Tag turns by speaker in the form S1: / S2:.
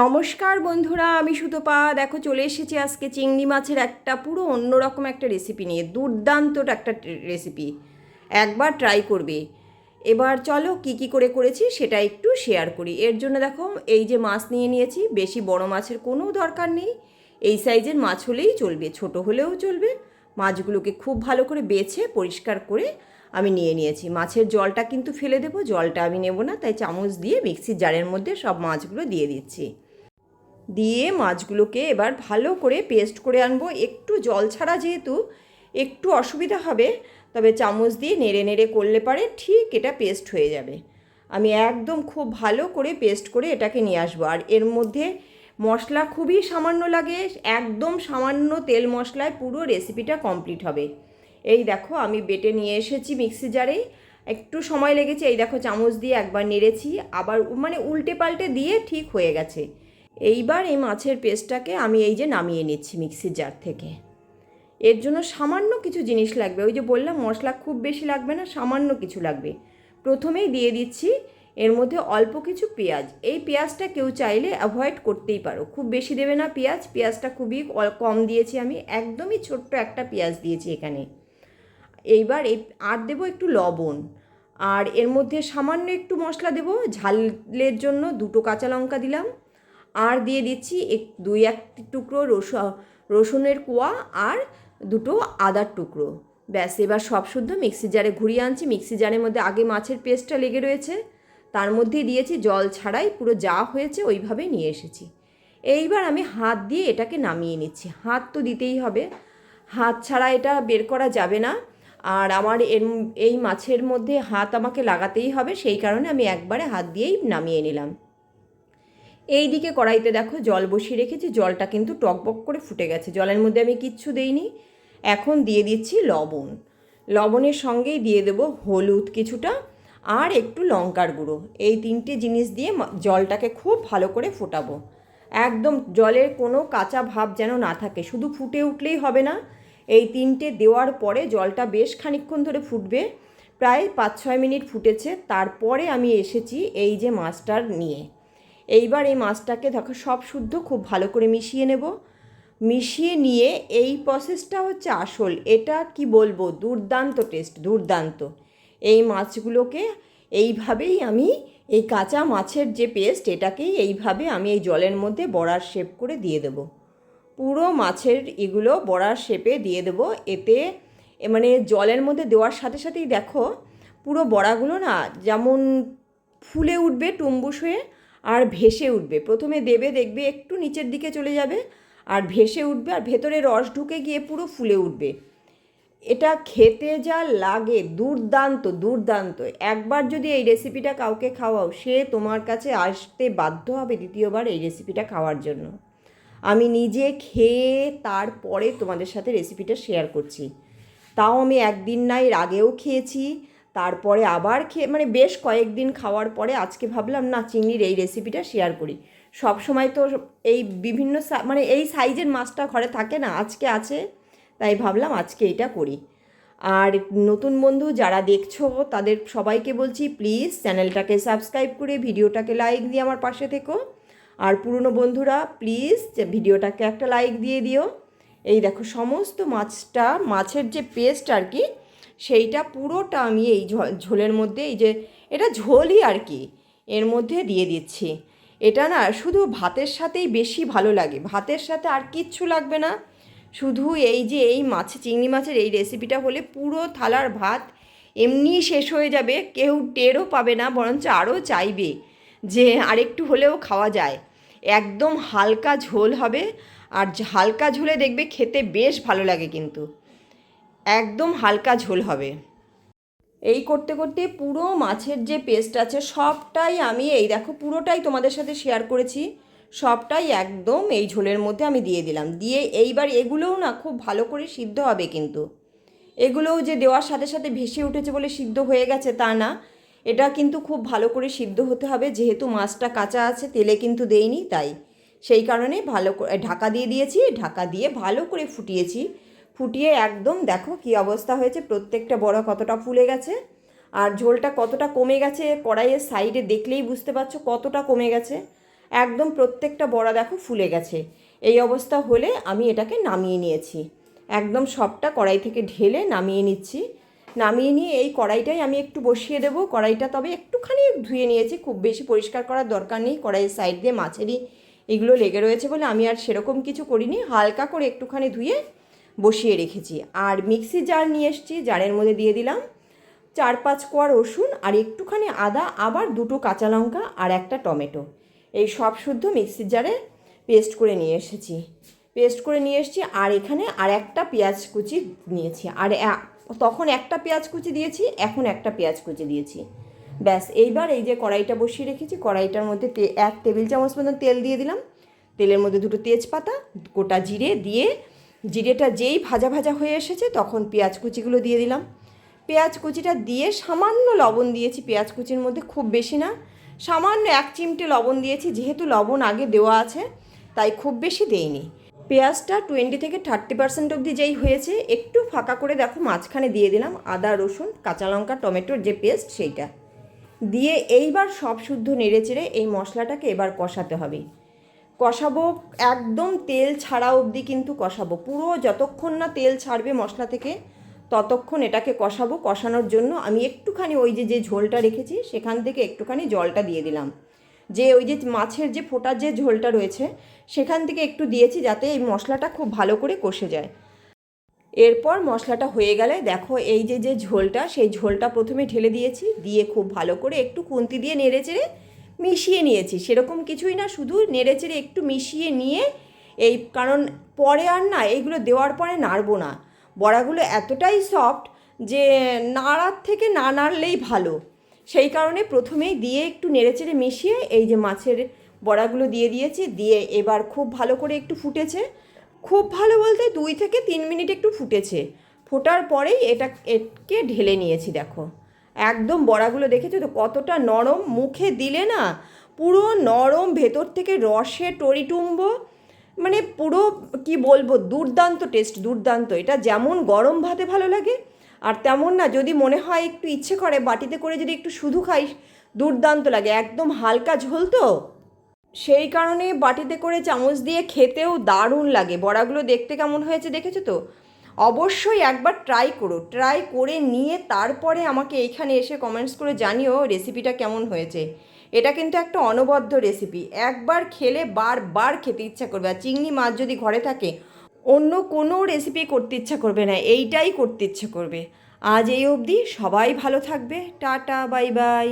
S1: নমস্কার বন্ধুরা, আমি সুতপা। দেখো, চলে এসেছি আজকে চিংড়ি মাছের একটা পুরো অন্যরকম একটা রেসিপি নিয়ে, দুর্দান্ত একটা রেসিপি একবার ট্রাই করবে। এবার চলো, কি কি করে করেছি সেটা একটু শেয়ার করি। এর জন্য দেখো, এই যে মাছ নিয়ে নিয়েছি, বেশি বড় মাছের কোনো দরকার নেই। এই সাইজের মাছ হলেই চলবে, ছোট হলেও চলবে। মাছগুলোকে খুব ভালো করে বেছে, পরিষ্কার করে আমি নিয়ে নিয়েছি। মাছের জলটা কিন্তু ফেলে দেবো, জলটা আমি নেব না, তাই চামচ দিয়ে মিক্সির জারের মধ্যে সব মাছগুলো দিয়ে দিচ্ছি। দিয়ে মাছগুলোকে এবার ভালো করে পেস্ট করে আনব। একটু জল ছাড়া যেহেতু একটু অসুবিধা হবে, তবে চামচ দিয়ে নেড়ে নেড়ে করলে পারে ঠিক এটা পেস্ট হয়ে যাবে। আমি একদম খুব ভালো করে পেস্ট করে এটাকে নিয়ে আসব। আর এর মধ্যে মশলা খুবই সামান্য লাগে, একদম সামান্য তেল মশলায় পুরো রেসিপিটা কমপ্লিট হবে। এই দেখো আমি বেটে নিয়ে এসেছি মিক্সি জারেই একটু সময় লেগেছে, এই দেখো চামচ দিয়ে একবার নেড়েছি, আবার মানে উল্টে পাল্টে দিয়ে ঠিক হয়ে গেছে। এইবার এই মাছের পেস্টটাকে আমি এই যে নামিয়ে নিচ্ছি মিক্সির জার থেকে। এর জন্য সামান্য কিছু জিনিস লাগবে। ওই যে বললাম, মশলা খুব বেশি লাগবে না, সামান্য কিছু লাগবে। প্রথমেই দিয়ে দিচ্ছি এর মধ্যে অল্প কিছু পেঁয়াজ। এই পেঁয়াজটা কেউ চাইলে অ্যাভয়েড করতেই পারো। খুব বেশি দেবে না পেঁয়াজ। পেঁয়াজটা খুবই কম দিয়েছি আমি। একদমই ছোট্ট একটা পেঁয়াজ দিয়েছি এখানে। এইবার এই আর দেবো একটু লবণ। আর এর মধ্যে সামান্য একটু মশলা দেবো। ঝালের জন্য দুটো কাঁচা লঙ্কা দিলাম। আর দিয়ে দিচ্ছি এক দুই এক টুকরো রসুন, রসুনের কোয়া আর দুটো আদার টুকরো। ব্যাস, এবার সব শুদ্ধ মিক্সি জারে ঘুরিয়ে আনছি। মিক্সি জারের মধ্যে আগে মাছের পেস্টটা লেগে রয়েছে। তার মধ্যে দিয়েছি জল ছাড়াই পুরো যা হয়েছে ওইভাবে নিয়ে এসেছি। এইবার আমি হাত দিয়ে এটাকে নামিয়ে নিচ্ছি। হাত তো দিতেই হবে। হাত ছাড়া এটা বের করা যাবে না। আর আমার এর এই মাছের মধ্যে হাত আমাকে লাগাতেই হবে। সেই কারণে আমি একবারে হাত দিয়েই নামিয়ে নিলাম। এই দিকে কড়াইতে দেখো জল বসিয়ে রেখেছি, জলটা কিন্তু টকবক করে ফুটে গেছে। জলের মধ্যে আমি কিচ্ছু দেইনি। এখন দিয়ে দিচ্ছি লবণ। লবণের সঙ্গেই দিয়ে দেবো হলুদ কিছুটা আর একটু লঙ্কার গুঁড়ো। এই তিনটে জিনিস দিয়ে জলটাকে খুব ভালো করে ফোটাবো। একদম জলের কোনো কাঁচা ভাব যেন না থাকে, শুধু ফুটে উঠলেই হবে না। এই তিনটে দেওয়ার পরে জলটা বেশ খানিকক্ষণ ধরে ফুটবে। প্রায় পাঁচ ছয় মিনিট ফুটেছে। তারপরে আমি এসেছি এই যে মাছটার নিয়ে। এইবার এই মাছটাকে দেখো, সব শুদ্ধ, খুব ভালো করে মিশিয়ে নেব। মিশিয়ে নিয়ে এই প্রসেসটা হচ্ছে আসল। এটা কি বলব? দুর্দান্ত টেস্ট দুর্দান্ত। এই মাছগুলোকে এইভাবেই আমি, এই কাঁচা মাছের যে পেস্ট এটাকেই এইভাবে আমি এই জলের মধ্যে বড়ার শেপ করে দিয়ে দেবো। পুরো মাছের এগুলো বড়ার শেপে দিয়ে দেবো। এতে মানে জলের মধ্যে দেওয়ার সাথে সাথেই দেখো, পুরো বড়াগুলো না যেমন ফুলে উঠবে, টুম্বুস হয়ে আর ভেসে উঠবে। প্রথমে দেবে, দেখবে একটু নিচের দিকে চলে যাবে, আর ভেসে উঠবে, আর ভেতরে রস ঢুকে গিয়ে পুরো ফুলে উঠবে। এটা খেতে যা লাগে, দুর্দান্ত দুর্দান্ত। একবার যদি এই রেসিপিটা কাউকে খাওয়াও, সে তোমার কাছে আসতে বাধ্য হবে দ্বিতীয়বার এই রেসিপিটা খাওয়ার জন্য। আমি নিজে খেয়ে তারপরে তোমাদের সাথে রেসিপিটা শেয়ার করছি। তাও আমি একদিন না, এর আগেও খেয়েছি। তারপরে আবার খেয়ে মানে বেশ কয়েকদিন খাওয়ার পরে আজকে ভাবলাম, না, চিংড়ির এই রেসিপিটা শেয়ার করি। সব সময় তো এই বিভিন্ন মানে এই সাইজের মাছটা ঘরে থাকে না, আজকে আছে, তাই ভাবলাম আজকে এটা করি। আর নতুন বন্ধু যারা দেখছ, তাদের সবাইকে বলছি, প্লিজ চ্যানেলটাকে সাবস্ক্রাইব করে ভিডিওটাকে লাইক দিয়ে আমার পাশে থেকো। আর পুরনো বন্ধুরা, প্লিজ ভিডিওটাকে একটা লাইক দিয়ে দিও। এই দেখো, সমস্ত মাছটা, মাছের যে পেস্ট আর কি সেইটা পুরোটা আমি এই ঝোলের মধ্যে এই যে, এটা ঝোলই আর কি, এর মধ্যে দিয়ে দিচ্ছি। এটা না শুধু ভাতের সাথেই বেশি ভালো লাগে, ভাতের সাথে আর কিচ্ছু লাগবে না। শুধু এই যে, এই মাছ, চিংড়ি মাছের এই রেসিপিটা হলে পুরো থালার ভাত এমনি শেষ হয়ে যাবে, কেউ টেরও পাবে না, বরঞ্চ আরও চাইবে যে আরেকটু হলেও খাওয়া যায়। একদম হালকা ঝোল হবে, আর হালকা ঝোলে দেখবে খেতে বেশ ভালো লাগে কিন্তু। একদম হালকা ঝোল হবে। এই করতে করতে পুরো মাছের যে পেস্ট আছে সবটাই আমি এই দেখো পুরোটাই তোমাদের সাথে শেয়ার করেছি। সবটাই একদম এই ঝোলের মধ্যে আমি দিয়ে দিলাম। দিয়ে এইবার এগুলোও না খুব ভালো করে সিদ্ধ হবে কিন্তু। এগুলোও যে দেওয়ার সাথে সাথে ভেসে উঠেছে বলে সিদ্ধ হয়ে গেছে তা না। এটা কিন্তু খুব ভালো করে সিদ্ধ হতে হবে। যেহেতু মাছটা কাঁচা আছে, তেলে কিন্তু দেইনি, তাই। সেই কারণে ভালো করে ঢাকা দিয়ে দিয়েছি, ঢাকা দিয়ে ভালো করে ফুটিয়েছি। ফুটিয়ে একদম দেখো কি অবস্থা হয়েছে। প্রত্যেকটা বড়া কতটা ফুলে গেছে আর ঝোলটা কতটা কমে গেছে কড়াইয়ের সাইডে দেখলেই বুঝতে পারছ কতটা কমে গেছে। একদম প্রত্যেকটা বড়া দেখো ফুলে গেছে। এই অবস্থা হলে আমি এটাকে নামিয়ে নিয়েছি। একদম সবটা কড়াই থেকে ঢেলে নামিয়ে নিচ্ছি। নামিয়ে নিয়ে এই কড়াইটাই আমি একটু বসিয়ে দেবো। কড়াইটা তবে একটুখানি ধুয়ে নিয়েছি। খুব বেশি পরিষ্কার করার দরকার নেই। কড়াইয়ের সাইড দিয়ে মাছেরই এগুলো লেগে রয়েছে বলে আমি আর সেরকম কিছু করিনি। হালকা করে একটুখানি ধুয়ে বসিয়ে রেখেছি। আর মিক্সি জার নিয়ে এসেছি, জারের মধ্যে দিয়ে দিলাম। চার পাঁচ কোয়া রসুন আর একটুখানি আদা, আবার দুটো কাঁচা লঙ্কা আর একটা টমেটো। এই সব শুদ্ধ মিক্সির জারে পেস্ট করে নিয়ে এসেছি। পেস্ট করে নিয়ে এসেছি আর এখানে আর একটা পেঁয়াজ কুচি নিয়েছি। আর তখন একটা পেঁয়াজ কুচি দিয়েছি, এখন একটা পেঁয়াজ কুচি দিয়েছি। ব্যাস, এইবার এই যে কড়াইটা বসিয়ে রেখেছি, কড়াইটার মধ্যে এক টেবিল চামচ মতন তেল দিয়ে দিলাম। তেলের মধ্যে দুটো তেজপাতা, গোটা জিরে দিয়ে জিরেটা যেই ভাজা ভাজা হয়ে এসেছে, তখন পেঁয়াজ কুচিগুলো দিয়ে দিলাম। পেঁয়াজ কুচিটা দিয়ে সামান্য লবণ দিয়েছি, পেঁয়াজ কুচির মধ্যে খুব বেশি না। সামান্য এক চিমটে লবণ দিয়েছি, যেহেতু লবণ আগে দেওয়া আছে, তাই খুব বেশি দেইনি। পেঁয়াজটা টোয়েন্টি থেকে থার্টি পার্সেন্ট অবধি যেই হয়েছে, একটু ফাঁকা করে দেখো, মাঝখানে দিয়ে দিলাম আদা, রসুন, কাঁচা লঙ্কা, টমেটোর যে পেস্ট সেইটা। দিয়ে এইবার সব শুদ্ধ নেড়ে চেড়ে এই মশলাটাকে এবার কষাতে হবে। কষাবো একদম তেল ছাড়া অবধি কিন্তু কষাবো। পুরো যতক্ষণ না তেল ছাড়বে মশলা থেকে, ততক্ষণ এটাকে কষাবো। কষানোর জন্য আমি একটুখানি ওই যে যে ঝোলটা রেখেছি, সেখান থেকে একটুখানি জলটা দিয়ে দিলাম। যে ওই যে মাছের যে ফোটার যে ঝোলটা রয়েছে, সেখান থেকে একটু দিয়েছি যাতে এই মশলাটা খুব ভালো করে কষে যায়। এরপর মশলাটা হয়ে গেলে দেখো এই যে যে ঝোলটা, সেই ঝোলটা প্রথমে ঢেলে দিয়েছি। দিয়ে খুব ভালো করে একটু খুন্তি দিয়ে নেড়ে চেড়ে মিশিয়ে নিয়েছি। সেরকম কিছুই না, শুধু নেড়েচেড়ে একটু মিশিয়ে নিয়ে এই, কারণ পরে আর না, এইগুলো দেওয়ার পরে নাড়বো না। বড়াগুলো এতটাই সফট যে নাড়ার থেকে না নাড়লেই ভালো। সেই কারণে প্রথমেই দিয়ে একটু নেড়েচেড়ে মিশিয়ে এই যে মাছের বড়াগুলো দিয়ে দিয়েছি, দিয়ে এবার খুব ভালো করে একটু ফুটেছে। খুব ভালো বলতে দুই থেকে তিন মিনিট একটু ফুটেছে। ফোটার পরেই এটা এটকে ঢেলে নিয়েছি, দেখো। একদম বড়াগুলো দেখেছ তো? কতটা নরম মুখে দিলে না পুরো নরম ভেতর থেকে রসে টরিটুম্ব মানে পুরো, কি বলব, দুর্দান্ত টেস্ট দুর্দান্ত। এটা যেমন গরম ভাতে ভালো লাগে, আর তেমন না যদি মনে হয় একটু ইচ্ছে করে বাটিতে করে যদি একটু শুধু খাই, দুর্দান্ত লাগে। একদম হালকা ঝোল তো। সেই কারণে বাটিতে করে চামচ দিয়ে খেতেও দারুণ লাগে। বড়াগুলো দেখতে কেমন হয়েছে দেখেছ তো? অবশ্যই একবার ট্রাই করো। ট্রাই করে নিয়ে তারপরে আমাকে এইখানে এসে কমেন্টস করে জানিও রেসিপিটা কেমন হয়েছে। এটা কিন্তু একটা অনবদ্য রেসিপি একবার খেলে বারবার খেতে ইচ্ছা করবে। আর চিংড়ি মাছ যদি ঘরে থাকে, অন্য কোনো রেসিপি করতে ইচ্ছা করবে না। এইটাই করতে ইচ্ছে করবে। আজ এই অবধি সবাই ভালো থাকবে। Tata bye bye